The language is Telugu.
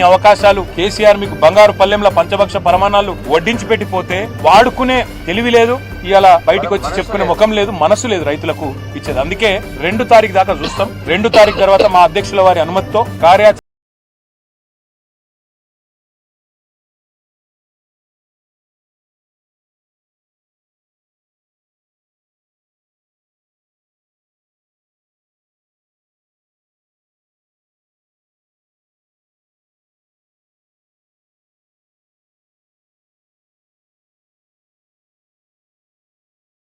ఇన్ని అవకాశాలు కేసీఆర్ మీకు బంగారు పల్లెంల పంచభక్ష ప్రమాణాలు వడ్డించి పెట్టిపోతే వాడుకునే తెలివి లేదు ఇలా బయటకు వచ్చి చెప్పుకునే ముఖం లేదు మనసు లేదు రైతులకు ఇచ్చేది. అందుకే రెండు తారీఖు దాకా చూస్తాం. రెండు తారీఖు తర్వాత మా అధ్యక్షుల వారి అనుమతితో కార్యాచరణ